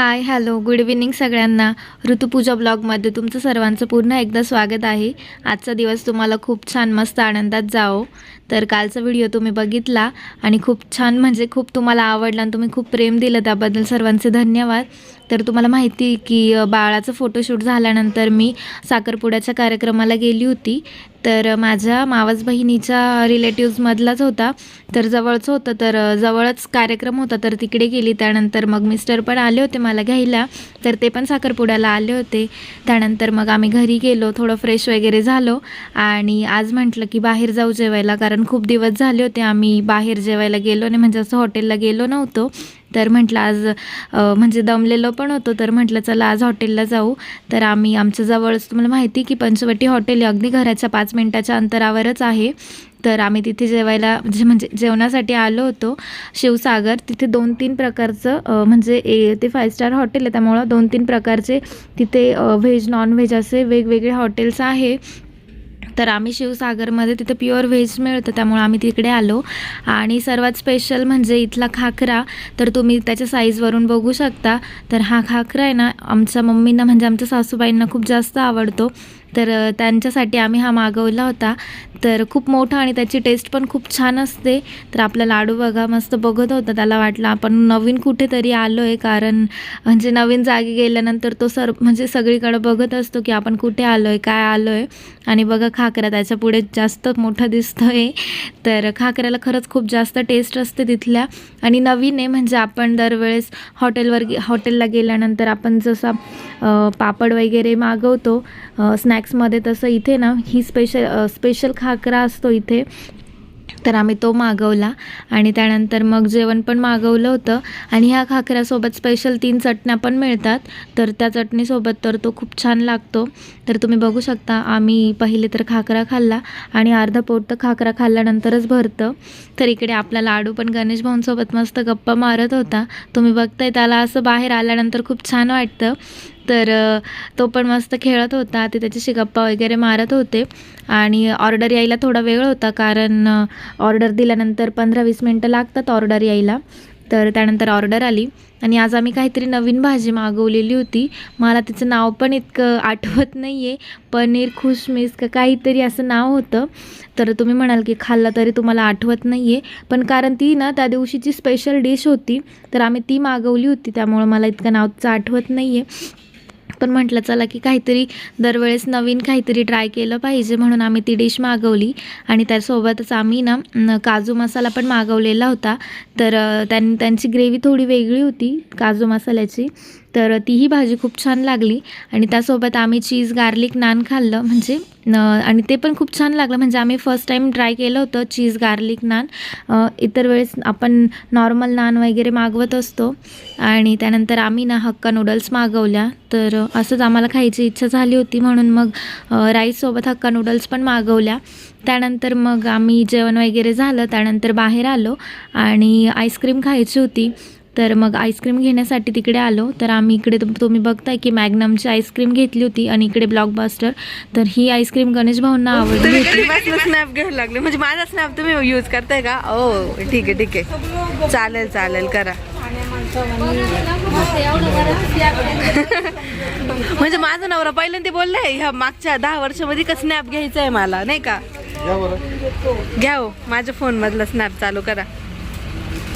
Hi hello good evening सगळ्यांना. ऋतुपूजा ब्लॉगमध्ये तुमचं सर्वांचं पुन्हा एकदा स्वागत आहे. आजचा दिवस तुम्हाला खूप छान मस्त आनंदात जाओ तर कालचा व्हिडिओ तुम्ही बघितला आणि खूप छान म्हणजे खूप तुम्हाला आवडला आणि तुम्ही खूप प्रेम दिलं त्याबद्दल सर्वांचे धन्यवाद. तर तुम्हाला माहिती आहे की बाळाचं फोटोशूट झाल्यानंतर मी साखरपुड्याच्या कार्यक्रमाला गेली होती. तर माझ्या मावस बहिणीच्या रिलेटिव्समधलाच होता. तर जवळच होतं तर जवळच कार्यक्रम होता तर तिकडे गेली. त्यानंतर मग मिस्टर पण आले होते मला घ्यायला. तर ते पण साखरपुड्याला आले होते. त्यानंतर मग आम्ही घरी गेलो थोडं फ्रेश वगैरे झालो. आणि आज म्हटलं की बाहेर जाऊ जेवायला कारण खूप दिवस झाले होते आम्ही बाहेर जेवायला गेलो नाही. म्हणजे असं हॉटेलला गेलो नव्हतो. तर म्हटलं आज म्हणजे दमलेलो पण होतो तर म्हटलं चला आज हॉटेलला जाऊ. तर आम्ही आमच्या जवळच तुम्हाला माहिती की पंचवटी हॉटेल अगदी घराच्या पाच मिनटाच्या अंतरावरच आहे. तर आम्ही तिथे जेवायला म्हणजे म्हणजे जेवणासाठी आलो होतो शिवसागर. तिथे दोन तीन प्रकारचं म्हणजे ए ते फाय स्टार हॉटेल आहे त्यामुळं दोन तीन प्रकारचे तिथे व्हेज नॉन व्हेज असे वेगवेगळे हॉटेल्स आहे. तर आम्ही शिवसागरमध्ये तिथे प्युअर व्हेज मिळतं त्यामुळे आम्ही तिकडे आलो. आणि सर्वात स्पेशल म्हणजे इथला खाकरा तर तुम्ही त्याच्या साईजवरून बघू शकता. तर हा खाकरा आहे ना आमच्या मम्मींना म्हणजे आमच्या सासूबाईंना खूप जास्त आवडतो. तर त्यांच्यासाठी आम्ही हा मागवला होता. तर खूप मोठा आणि त्याची टेस्ट पण खूप छान असते. तर आपला लाडू बघा मस्त बघत होता. त्याला वाटलं आपण नवीन कुठेतरी आलो आहे कारण म्हणजे नवीन जागी गेल्यानंतर तो सर म्हणजे सगळीकडं बघत असतो की आपण कुठे आलो आहे काय आलो आहे आणि बघा खाकरा त्याच्या पुढे जास्त मोठा दिसतो आहे तर खाकऱ्याला खरंच खूप जास्त टेस्ट असते तिथल्या. आणि नवीन आहे म्हणजे आपण दरवेळेस हॉटेलवर गे हॉटेलला गेल्यानंतर आपण जसा पापड वगैरे मागवतो. स्नॅक्समध्ये तसं इथे ना ही स्पेशल स्पेशल खाकरा असतो इथे. तर आम्ही तो मागवला आणि त्यानंतर मग जेवण पण मागवलं होतं. आणि ह्या खाकऱ्यासोबत स्पेशल तीन चटण्या पण मिळतात. तर त्या चटणीसोबत तर तो खूप छान लागतो. तर तुम्ही बघू शकता आम्ही पहिले तर खाकरा खाल्ला आणि अर्धा पोट तर खाकरा खाल्ल्यानंतरच भरतं. तर इकडे आपला लाडू पण गणेश भाऊंसोबत मस्त गप्पा मारत होता. तुम्ही बघताय त्याला असं बाहेर आल्यानंतर खूप छान वाटतं. तर तो पण मस्त खेळत होता. ते त्याच्याशी गप्पा वगैरे मारत होते. आणि ऑर्डर यायला थोडा वेळ होता कारण ऑर्डर दिल्यानंतर पंधरा वीस मिनटं लागतात ऑर्डर यायला. तर त्यानंतर ऑर्डर आली. आणि आज आम्ही काहीतरी नवीन भाजी मागवलेली होती. मला तिचं नाव पण इतकं आठवत नाही आहे पनीर खुशमिस का काहीतरी असं नाव होतं. तर तुम्ही म्हणाल की खाल्लं तरी तुम्हाला आठवत नाही आहे पण कारण ती ना त्या दिवशीची स्पेशल डिश होती. तर आम्ही ती मागवली होती. त्यामुळं मला इतकं नावचं आठवत नाही आहे पण म्हटलं चला की काहीतरी दरवेळेस नवीन काहीतरी ट्राय केलं पाहिजे म्हणून आम्ही ती डिश मागवली. आणि त्यासोबतच आम्ही ना काजू मसाला पण मागवलेला होता. तर त्यां त्यांची ग्रेव्ही थोडी वेगळी होती काजू मसाल्याची. तर तीही भाजी खूप छान लागली. आणि त्यासोबत आम्ही चीज गार्लिक नान खाल्लं. म्हणजे न आणि ते पण खूप छान लागलं. म्हणजे आम्ही फर्स्ट टाईम ट्राय केलं होतं चीज गार्लिक नान इतर वेळेस आपण नॉर्मल नान वगैरे मागवत असतो. आणि त्यानंतर आम्ही ना हक्का नूडल्स मागवल्या. तर असंच आम्हाला खायची इच्छा झाली होती. म्हणून मग राईससोबत हक्का नूडल्स पण मागवल्या. त्यानंतर मग आम्ही जेवण वगैरे झालं. त्यानंतर बाहेर आलो. आणि आईस्क्रीम खायची होती. तर मग आईस्क्रीम घेण्यासाठी तिकडे आलो. तर आम्ही इकडे तुम तुम्ही बघताय की मॅग्नमची आईस्क्रीम घेतली होती आणि इकडे ब्लॉकबास्टर. तर ही आईस्क्रीम गणेश भाऊंना आवडली होती. कधीपासून स्नॅप घ्यायला लागले. म्हणजे माझा स्नॅप तुम्ही यूज करताय का? ओ ठीक आहे ठीक आहे. चालेल चालेल करा. म्हणजे माझा नवरा पहिल्यांदा बोललाय ह्या मागच्या दहा वर्षामध्ये का स्नॅप घ्यायचा आहे मला? नाही का? घ्या हो माझ्या फोन मधला स्नॅप चालू करा.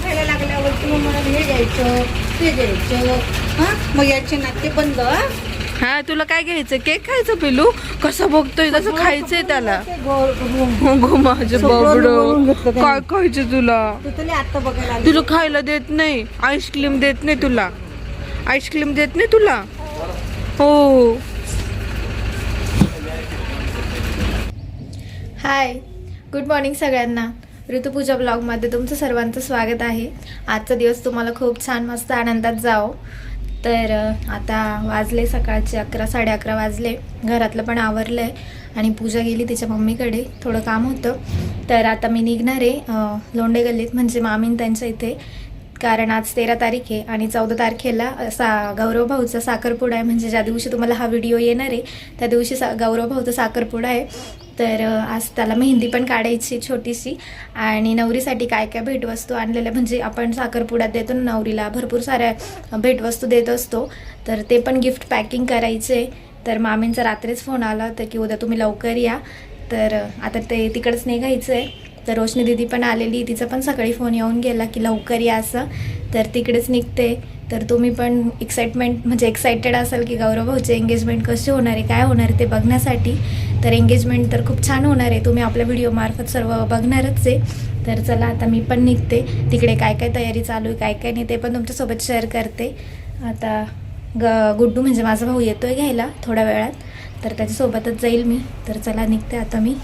खायला लागल्यावर तुम्ही मला हे घ्यायचं ते घ्यायचं. हा? मग याचे नाते बंद हा? हा तुला काय घ्यायचं? केक खायचं पिलू? कसं बघतोय? तसं खायचंय त्याला. हो गो माझे. काय खायचं तुला? तू तरी आता बघायला आली. तुला खायला देत नाही. आईस्क्रीम देत नाही तुला. आईस्क्रीम देत नाही तुला? हो. हाय. गुड मॉर्निंग सगळ्यांना. ऋतुपूजा ब्लॉगमध्ये तुमचं सर्वांचं स्वागत आहे. आजचा दिवस तुम्हाला खूप छान मस्त आनंदात जाओ तर आता वाजले सकाळचे अकरा साडे अकरा वाजले. घरातलं पण आवरलं आहे आणि पूजा गेली तिच्या मम्मीकडे. थोडं काम होतं. तर आता मी निघणार आहे लोंडे गल्लीत. म्हणजे मामीन त्यांच्या इथे. कारण आज तेरा तारीख आहे आणि चौदा तारखेला सा गौरव भाऊचा साखरपुडा आहे. म्हणजे ज्या दिवशी तुम्हाला हा व्हिडिओ येणार आहे त्या दिवशी सा गौरव भाऊचा साखरपुडा आहे. तर आज त्याला मेहंदी पण काढायची छोटीशी. आणि नवरीसाठी काय काय भेटवस्तू आणलेल्या म्हणजे आपण साखरपुड्यात देतो ना नवरीला भरपूर साऱ्या भेटवस्तू देत असतो. तर ते पण गिफ्ट पॅकिंग करायचे. तर मामींचा रात्रीच फोन आला होता की उद्या तुम्ही लवकर या. तर आता ते तिकडंच निघायचं आहे तर रोशनी दिदी पण आलेली. तिचा पण सकाळी फोन येऊन गेला की लवकर या असं. तर तिकडेच निघते. तर तुम्ही पण एक्साइटमेंट म्हणजे एक्साइटेड असाल की गौरव भाऊचे एंगेजमेंट कसे होणार आहे? काय होणार आहे ते बघण्यासाठी? तर एंगेजमेंट तर खूप छान होणार आहे. तुम्ही आपल्या व्हिडिओमार्फत सर्व बघणारच आहे. तर चला आता मी पण निघते. तिकडे काय काय तयारी चालू आहे काय काय नाही ते पण तुमच्यासोबत शेअर करते. आता ग गुड्डू म्हणजे माझा भाऊ येतो आहे घ्यायला थोड्या वेळात. तर त्याच्यासोबतच जाईल मी. तर चला निघते आता मी.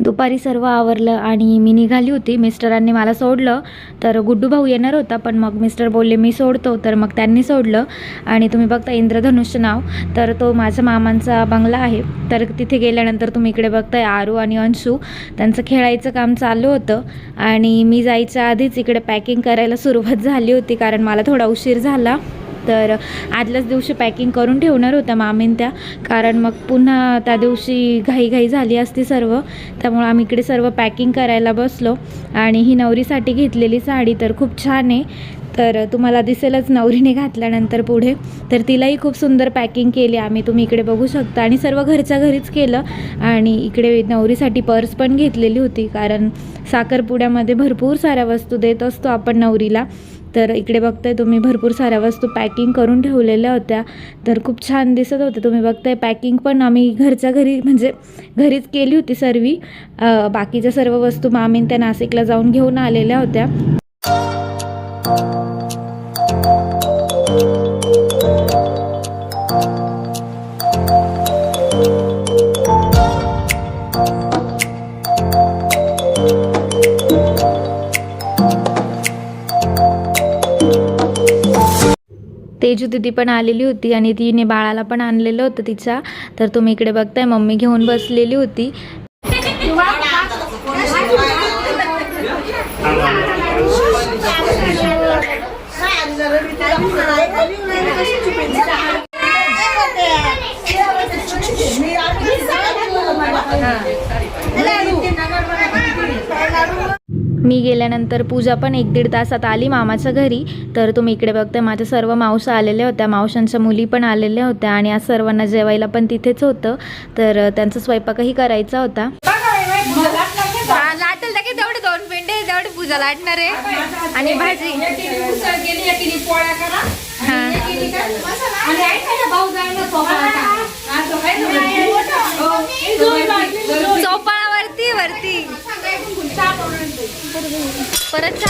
दुपारी सर्व आवरलं आणि मी निघाली होती. मिस्टरांनी मला सोडलं. तर गुड्डू भाऊ येणार होता पण मग मिस्टर बोलले मी सोडतो. तर मग त्यांनी सोडलं. आणि तुम्ही बघता इंद्रधनुष्य नाव. तर तो माझ्या मामांचा बंगला आहे. तर तिथे गेल्यानंतर तुम्ही इकडे बघताय आरू आणि अंशू. त्यांचं खेळायचं काम चालू होतं. आणि मी जायच्या आधीच इकडे पॅकिंग करायला सुरुवात झाली होती कारण मला थोडा उशीर झाला. तर आदल्याच दिवशी पॅकिंग करून ठेवणार होत्या मामीन त्या. कारण मग पुन्हा त्या दिवशी घाईघाई झाली असती सर्व. त्यामुळं आम्ही इकडे सर्व पॅकिंग करायला बसलो. आणि ही नवरीसाठी घेतलेली साडी तर खूप छान आहे. तर तुम्हाला दिसेलच नवरीने घातल्यानंतर पुढे. तर तिलाही खूप सुंदर पॅकिंग केली आम्ही. तुम्ही इकडे बघू शकता. आणि सर्व घरच्या घरीच केलं. आणि इकडे नवरीसाठी पर्स पण घेतलेली होती. कारण साखरपुड्यामध्ये भरपूर साऱ्या वस्तू देत असतो आपण नवरीला. तर इकडे बघताय तुम्ही भरपूर साऱ्या वस्तू पॅकिंग करून ठेवलेल्या होत्या. तर खूप छान दिसत होते. तुम्ही बघताय पॅकिंग पण आम्ही घरच्या घरी म्हणजे घरीच केली होती सर्वी बाकीच्या सर्व वस्तू मामीन त्या नाशिकला जाऊन घेऊन आलेल्या होत्या. तेजू दिदी पण आलेली होती आणि तिने बाळाला पण आणलेलं होतं तिचा. तर तुम्ही इकडे बघताय मम्मी घेऊन बसलेली होती. मी गेल्यानंतर पूजा पण एक दीड तासात आली मामाच्या घरी तर तुम्ही इकडे बघताय माझ्या सर्व मावशा आलेल्या होत्या मावशांच्या मुली पण आलेल्या होत्या आणि आज सर्वांना जेवायला पण तिथेच होतं तर त्यांचा स्वयंपाकही करायचा होता लाटल की तेवढे दोन पेंडे तेवढे पूजा लाटणार आहे आणि भाजी परत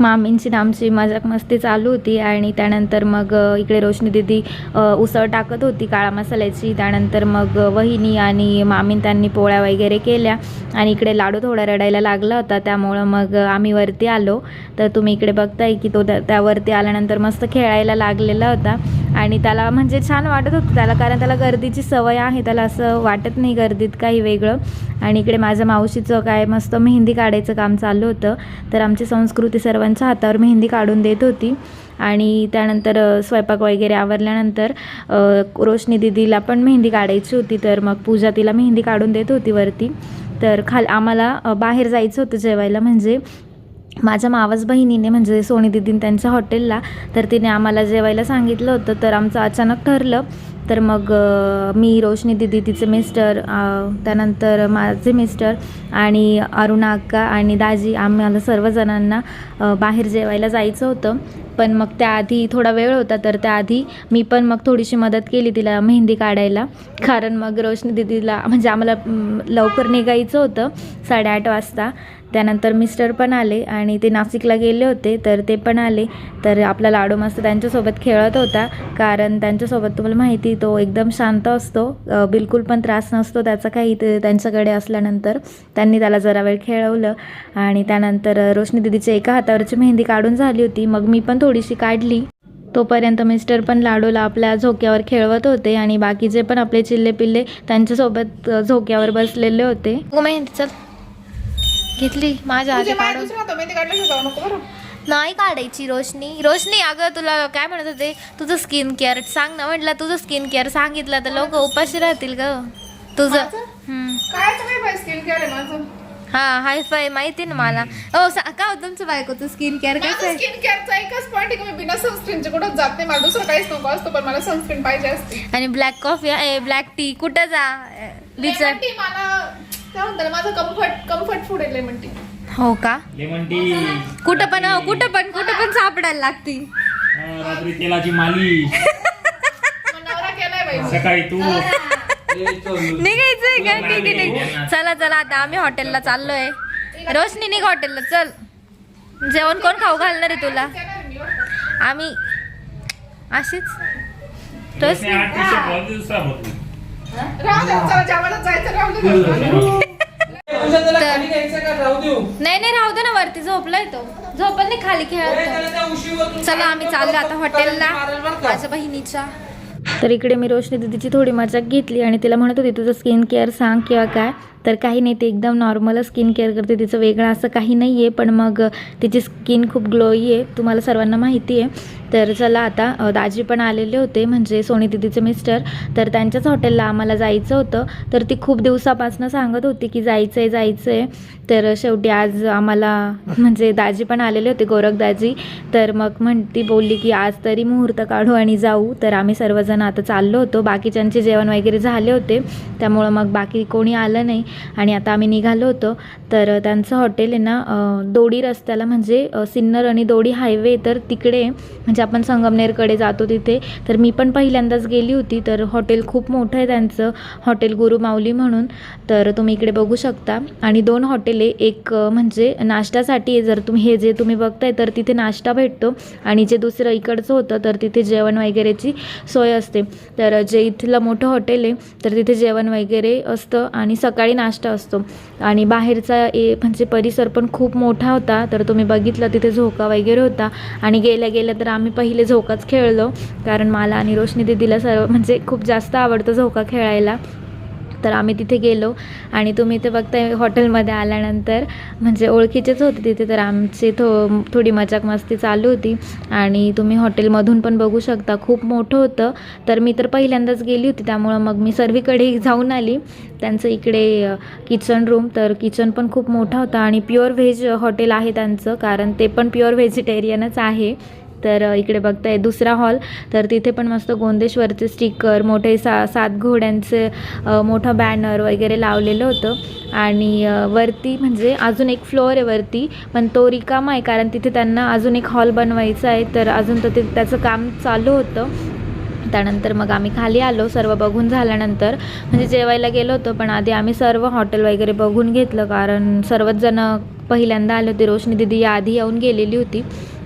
मामींची आमची मजाक मस्ती चालू होती आणि त्यानंतर मग इकडे रोशनी दिदी उसळ टाकत होती काळा मसाल्याची. त्यानंतर मग वहिनी आणि मामीन त्यांनी पोळ्या वगैरे केल्या आणि इकडे लाडू थोडा रडायला लागला होता. त्यामुळं मग आम्ही वरती आलो. तर तुम्ही इकडे बघताय की तो त्या त्यावरती आल्यानंतर मस्त खेळायला लागलेला होता. आणि त्याला म्हणजे छान वाटत होतं त्याला कारण त्याला गर्दीची सवय आहे त्याला असं वाटत नाही गर्दीत काही वेगळं. आणि इकडे माझ्या मावशीचं काय मस्त मेहंदी काढायचं काम चालू होतं. तर आमची संस्कृती सर्वांच्या हातावर मेहंदी काढून देत होती. आणि त्यानंतर स्वयंपाक वगैरे आवरल्यानंतर रोशनी दिदीला पण मेहंदी काढायची होती. तर मग पूजा तिला मेहंदी काढून देत होती वरती. तर खाल आम्हाला बाहेर जायचं होतं जेवायला. म्हणजे माझ्या मावस बहिणीने म्हणजे सोनी दिदीन त्यांच्या हॉटेलला तर तिने आम्हाला जेवायला सांगितलं होतं. तर आमचं अचानक ठरलं. तर मग मी रोशनी दिदी तिचे मिस्टर त्यानंतर माझे मिस्टर आणि अरुणा अक्का आणि दाजी आम्हाला सर्वजणांना बाहेर जेवायला जायचं होतं. पण मग त्याआधी थोडा वेळ होता तर त्याआधी मी पण मग थोडीशी मदत केली तिला मेहंदी काढायला. कारण मग रोशनी दिदीला म्हणजे आम्हाला लवकर निघायचं होतं साडेआठ वाजता. त्यानंतर मिस्टर पण आले आणि ते नाशिकला गेले होते तर ते पण आले. तर आपला लाडू मस्त त्यांच्यासोबत खेळत होता कारण त्यांच्यासोबत तुम्हाला माहिती तो एकदम शांत असतो बिलकुल पण त्रास नसतो त्याचा काही ते त्यांच्याकडे असल्यानंतर. त्यांनी त्याला जरा वेळ खेळवलं आणि त्यानंतर रोशनी दिदीच्या एका हातावरची मेहंदी काढून झाली होती. मग मी पण थोडीशी काढली. तोपर्यंत मिस्टर पण लाडूला आपल्या झोक्यावर खेळवत होते आणि बाकीचे पण आपले चिल्ले पिल्ले त्यांच्यासोबत झोक्यावर बसलेले होते. हो, घेतली माझ्या आधी काढून. नाही काढायची रोशनी. रोशनी अगं तुला काय म्हणत होते? तुझं स्किन केअर सांग ना म्हटलं तुझं स्किन केअर सांगितलं तर लोक उपाशी राहतील ग. तुझं. काय हा हाय फाय माहिती ना मला. सा- का हो तुमचं बायकोचं स्किन केअर कसं आहे स्किन केअरचा एकच पॉईंट की मी बिना सनस्क्रीनचे कुठं जात नाही. मला दुसरं काहीच नको असतं पण मला सनस्क्रीन पाहिजे असते. आणि ब्लॅक कॉफी आहे ब्लॅक टी कुठं जा? विचार टी मला काय म्हणतात माझं कम्फर्ट कम्फर्ट फूड आहे लेमन टी हो का? लेमन टी कुठं पण हो कुठं पण कुठं पण सापडायला लागती. रात्री तेलाची मालिश. नवरा केलाय बाई. सकाळी तू. निघायचंय का? ठीक आहे ठीक आहे. चला चला आता आम्ही हॉटेलला चाललोय. रोशनी निघ हॉटेलला चल. जेवण कोण खाऊ घालणार आहे तुला? आम्ही. अशीच? रोशनी आठ दिवसात भाऊ दुसरा भरतो राहू दे चला जेवायला जायचं राहू दे नाही नाही राहू दे ना वरती झोपलाय तो. झोपल नाही खाली खेळतो चला आम्ही चाललो आता हॉटेलला. माझ्या बहिणीच्या. तर इकडे मी रोशनी दिदीची थोडी मजाक घेतली आणि तिला म्हणत होती तुझं स्किन केअर सांग किंवा काय. तर काही नाही ते एकदम नॉर्मल स्किन केअर करते. तिचं वेगळं असं काही नाही आहे पण मग तिची स्किन खूप ग्लोई आहे तुम्हाला सर्वांना माहिती आहे तर चला आता दाजी पण आलेले होते म्हणजे सोनी दिदीचे मिस्टर तर त्यांच्याच हॉटेलला आम्हाला जायचं होतं. तर ती खूप दिवसापासून सांगत होती की जायचं आहे जायचं आहे तर शेवटी आज आम्हाला म्हणजे दाजी पण आलेले होते गोरख दाजी. तर मग म्हणती बोलली की आज तरी मुहूर्त काढू आणि जाऊ. तर आम्ही सर्वजण आता चाललो होतो. बाकीच्यांचे जेवण वगैरे झाले होते. त्यामुळं मग बाकी कोणी आलं नाही. आणि आता आम्ही निघालो होतो. तर त्यांचं हॉटेल आहे ना दोडी रस्त्याला म्हणजे सिन्नर आणि दोडी हायवे तर तिकडे म्हणजे आपण संगमनेरकडे जातो तिथे. तर मी पण पहिल्यांदाच गेली होती तर हॉटेल खूप मोठं आहे त्यांचं हॉटेल गुरु माऊली म्हणून. तर तुम्ही इकडे बघू शकता. आणि दोन हॉटेल आहे. एक म्हणजे नाश्त्यासाठी आहे. जर तुम्ही हे जे तुम्ही बघताय तर तिथे नाश्ता भेटतो. आणि जे दुसरं इकडचं होतं तर तिथे जेवण वगैरेची सोय असते. तर जे इथलं मोठं हॉटेल आहे तर तिथे जेवण वगैरे असतं. आणि सकाळी नाश्ता असतो. आणि बाहेरचा ए म्हणजे परिसर पण खूप मोठा होता. तर तुम्ही बघितलं तिथे झोका वगैरे होता. आणि गेल्या गेल्या तर आम्ही पहिले झोकाच खेळलो. कारण मला आणि रोशनी दिदीला सर्व म्हणजे खूप जास्त आवडतं झोका खेळायला. तर आम्ही तिथे गेलो आणि तुम्ही ते बघताय हॉटेलमध्ये आल्यानंतर म्हणजे ओळखीचेच होते तिथे तर आमची थो थोडी मजाक मस्ती चालू होती. आणि तुम्ही हॉटेलमधून पण बघू शकता खूप मोठं होतं. तर मी तर पहिल्यांदाच गेली होती त्यामुळं मग मी सर्वीकडे जाऊन आली. त्यांचं इकडे किचन रूम तर किचन पण खूप मोठा होता. आणि प्युअर व्हेज हॉटेल आहे त्यांचं कारण ते पण प्युअर व्हेजिटेरियनच आहे. तर इकडे बघताय दुसरा हॉल. तर तिथे पण मस्त गोंदेश्वरचे स्टिकर मोठे सा सात घोड्यांचे मोठं बॅनर वगैरे लावलेलं होतं. आणि वरती म्हणजे अजून एक फ्लोअर आहे वरती पण तो रिकामा आहे कारण तिथे त्यांना अजून एक हॉल बनवायचा आहे. तर अजून तर ते त्याचं काम चालू होतं. त्यानंतर मग आम्ही खाली आलो सर्व बघून झाल्यानंतर. म्हणजे जेवायला गेलो होतो पण आधी आम्ही सर्व हॉटेल वगैरे बघून घेतलं कारण सर्वच जण पहिल्यांदा आले होते. रोशनी दिदी या आधी येऊन गेलेली होती.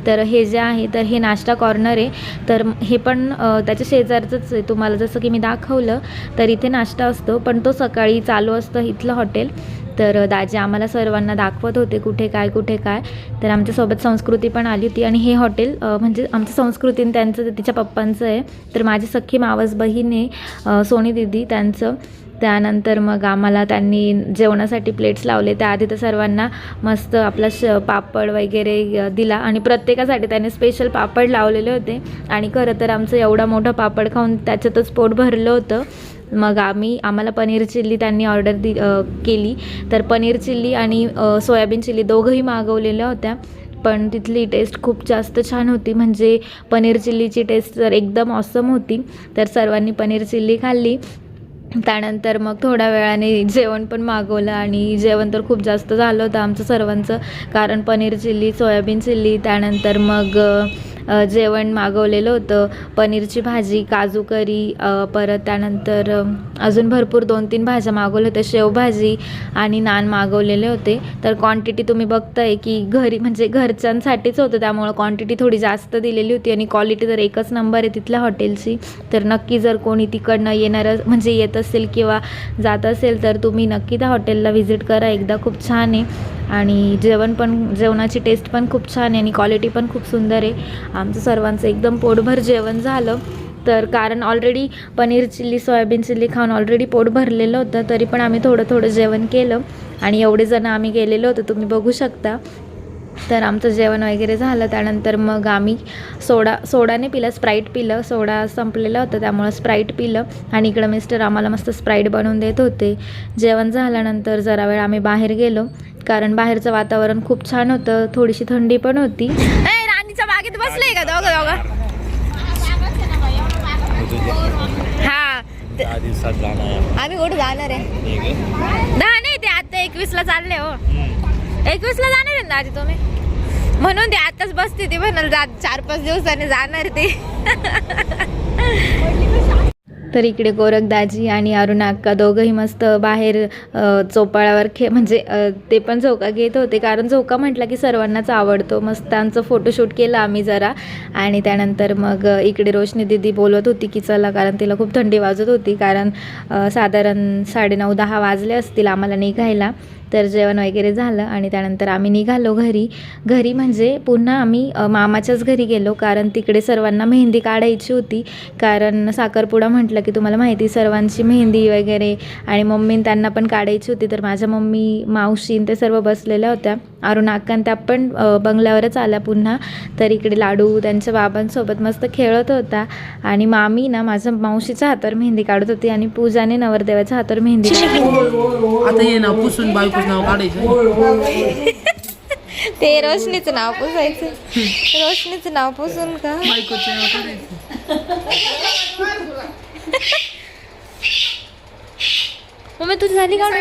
तर हे जे आहे तर हे नाश्ता कॉर्नर आहे. तर हे पण त्याच्या शेजारचंच आहे. तुम्हाला जसं की मी दाखवलं तर इथे नाश्ता असतो. पण तो सकाळी चालू असतं इथलं हॉटेल. तर दाजी आम्हाला सर्वांना दाखवत होते कुठे काय कुठे काय. तर आमच्यासोबत संस्कृती पण आली होती. आणि हे हॉटेल म्हणजे आमचं संस्कृतीने त्यांचं तिच्या पप्पांचं आहे. तर माझी सख्खी मावस बहीण आहे सोनी दिदी त्यांचं. त्यानंतर मग आम्हाला त्यांनी जेवणासाठी प्लेट्स लावले. त्याआधी तर सर्वांना मस्त आपला श पापड वगैरे दिला. आणि प्रत्येकासाठी त्याने स्पेशल पापड लावलेले होते. आणि खरं तर आमचं एवढा मोठा पापड खाऊन त्याच्यातच पोट भरलं होतं. मग आम्ही आम्हाला पनीर चिल्ली त्यांनी ऑर्डर दि केली. तर पनीर चिल्ली आणि सोयाबीन चिल्ली दोघंही मागवलेल्या होत्या. पण तिथली टेस्ट खूप जास्त छान होती. म्हणजे पनीर चिल्लीची टेस्ट तर एकदम ऑसम होती. तर सर्वांनी पनीर चिल्ली खाल्ली. त्यानंतर मग थोड्या वेळाने जेवण पण मागवलं आणि जेवण तर खूप जास्त झालं होतं आमचं सर्वांचं. कारण पनीर चिल्ली सोयाबीन चिल्ली त्यानंतर मग जेवण मागवलेलं होतं. पनीरची भाजी काजू करी परत त्यानंतर अजून भरपूर दोन तीन भाज्या मागवल्या होत्या. शेवभाजी आणि नान मागवलेले होते. तर क्वांटिटी तुम्ही बघताय की घरी म्हणजे घरच्यांसाठीच होतं. त्यामुळं क्वांटिटी थोडी जास्त दिलेली होती आणि क्वालिटी तर एकच नंबर आहे तिथल्या हॉटेलची तर नक्की जर कोणी तिकडनं येणारं म्हणजे येत असेल किंवा जात असेल तर तुम्ही नक्की त्या हॉटेलला व्हिजिट करा. एकदा खूप छान आहे. आणि जेवण पण जेवणाची टेस्ट पण खूप छान आहे आणि क्वालिटी पण खूप सुंदर आहे. आमचं सर्वांचं एकदम पोटभर जेवण झालं. तर कारण already paneer chilli soybean chilli खाऊन ऑलरेडी पोट भरलेलं होतं तरी पण आम्ही थोडं थोडं जेवण केलं. आणि एवढे जण आम्ही गेलेलो होतो तुम्ही बघू शकता. तर आमचं जेवण वगैरे झालं. त्यानंतर मग आम्ही सोडा सोडाने पिलं स्प्राईट पिलं. सोडा संपलेलं होतं त्यामुळं स्प्राईट पिलं. आणि इकडं मिस्टर आम्हाला मस्त स्प्राईट बनवून देत होते. जेवण झाल्यानंतर जरा वेळ आम्ही बाहेर गेलो. कारण बाहेरचं वातावरण खूप छान होतं. थोडीशी थंडी पण होती. राणीच्या बागेत बसले का दोघं दोघं? हा. आम्ही कुठं जाणार आहे? दहा नाही ते आता एकवीसला चालले हो. एकवीसला जाणार आहे ना आधी तुम्ही? म्हणून ते आताच बसते ती म्हणाल चार पाच दिवसांनी जाणार ते. तर इकडे गोरख दाजी आणि अरुणा अक्का दोघंही मस्त बाहेर चोपाळावर चोपाळ्यावर खे म्हणजे ते पण झोका घेत होते. कारण झोका म्हटला की सर्वांनाच आवडतो. मस्त त्यांचं फोटोशूट केलं आम्ही जरा. आणि त्यानंतर मग इकडे रोशनी दिदी बोलवत होती की चला कारण तिला खूप थंडी वाजत होती. कारण साधारण साधारण साडेनऊ दहा वाजले असतील आम्हाला निघायला. तर जेवण वगैरे झालं आणि त्यानंतर आम्ही निघालो घरी. घरी म्हणजे पुन्हा आम्ही मामाच्याच घरी गेलो कारण तिकडे सर्वांना मेहंदी काढायची होती. कारण साखरपुडा म्हटलं की तुम्हाला माहिती सर्वांची मेहंदी वगैरे आणि मम्मीन त्यांना पण काढायची होती. तर माझ्या मम्मी मावशीन ते सर्व बसलेल्या होत्या. अरुण अक्कान त्या पण बंगल्यावरच आल्या पुन्हा. तर इकडे लाडू त्यांच्या बाबांसोबत मस्त खेळत होता. आणि मामी ना माझ्या मावशीच्या हातावर मेहंदी काढत होती आणि पूजाने नवरदेवाच्या हातावर मेहंदी होती. आता ये ना पुसून बायकोच नाव काढायचं. ते रोशनीचं नाव पुसायचं. रोशनीचं नाव पुसून का? बायकोचं नाव काढायचं. मम्मी तुझी झाली काढून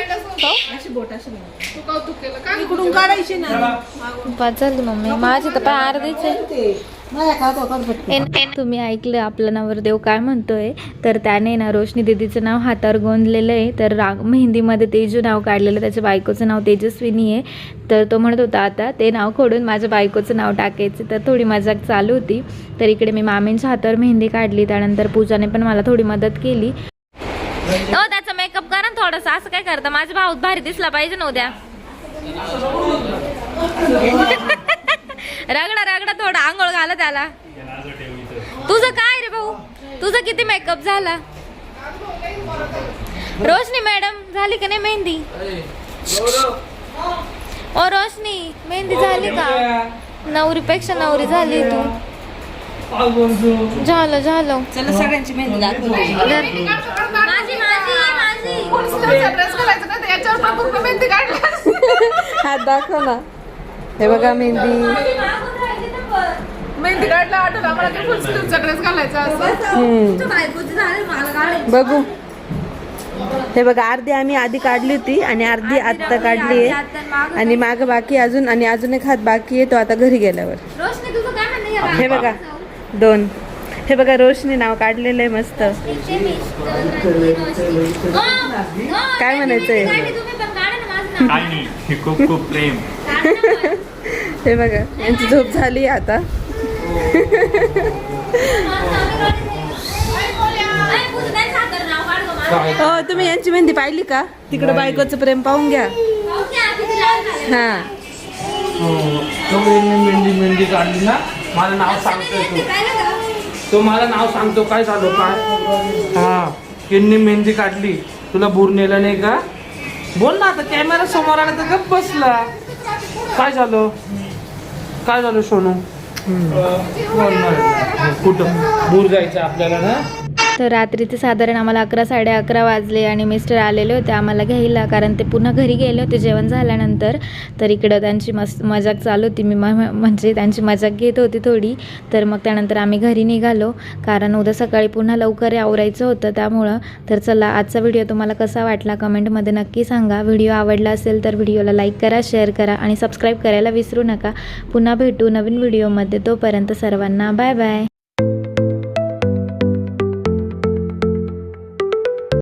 तू कौतुक केलं का? इकडून काढायचे ना? पाच झाली मम्मी. माझी तर पाय अर्धीच आहे. तुम्ही ऐकलं आपलं नवरदेव काय म्हणतोय? तर त्याने ना रोशनी दीदीचं नाव हातावर गोंदलेलं आहे. तर राग मेहंदीमध्ये तेजू नाव काढलेलं त्याच्या बायकोचं नाव तेजस्विनी आहे. तर तो म्हणत होता आता ते नाव खोडून माझ्या बायकोचं नाव टाकायचं तर थोडी मजाक चालू होती. तर इकडे मी मामींच्या हातावर मेहंदी काढली त्यानंतर पूजाने पण मला थोडी मदत केली. हो त्याचा मेकअप करा ना थोडंसं असं काय करतं? माझा भाऊ भारी दिसला पाहिजे ना उद्या. रगडा रगडा थोडा आंघोळ घाला त्याला. तुझं काय रे भाऊ? तुझं किती मेकअप झाला? रोशनी मॅडम झाली का नाही मेहंदी? ओ रोशनी मेहंदी झाली का? नवरीपेक्षा नवरी झाली तू. झालं झालं. चला सगळ्यांची मेहंदी हात दाखव ना. हे बघा मेहंदी. मेहंदी काढला आठवलं आम्हाला ते फुल स्लीवचा ड्रेस घालायचा असं. बघू. हे बघा अर्धी आम्ही आधी काढली होती आणि अर्धी आत्ता काढली आहे. आणि माग बाकी अजून आणि अजून एक हात बाकी आहे तो आता घरी गेल्यावर. रोशनी तुझं काय म्हणणं हे बघा दोन. हे बघा रोशनी नाव काढलेलं आहे मस्त. काय म्हणायचंय? तुम्ही पण काढा ना माझं काय नाही हे खूप खूप प्रेम. हे बघा यांची झोप झाली आता. हो तुम्ही यांची मेहंदी पाहिली का? तिकडे बायकोचं प्रेम पाहून घ्या. हा. मेहंदी मेहंदी काढली ना मला नाव सांगतोय तू. तो मला नाव सांगतो काय झालं काय? हा. यांनी मेहंदी काढली. तुला बूर नेलं नाही का? बोल ना आता कॅमेरा समोर आला तर गप बसला. काय झालं? काय झालं सोनू. कुठं? बूर जायचं आपल्याला ना? तर रात्रीचे साधारण आम्हाला अकरा साडे अकरा वाजले आणि मिस्टर आलेले होते आम्हाला घ्यायला कारण ते पुन्हा घरी गेले होते जेवण झाल्यानंतर. तर इकडं त्यांची मस्त मजाक चालू होती. मी म- म्हणजे त्यांची मजाक घेत होती थोडी. तर मग त्यानंतर आम्ही घरी निघालो. कारण उद्या सकाळी पुन्हा लवकर आवरायचं होतं. त्यामुळं तर चला आजचा व्हिडिओ तुम्हाला कसा वाटला कमेंटमध्ये नक्की सांगा. व्हिडिओ आवडला असेल तर व्हिडिओला लाईक करा शेअर करा आणि सबस्क्राईब करायला विसरू नका. पुन्हा भेटू नवीन व्हिडिओमध्ये. तोपर्यंत सर्वांना बाय बाय.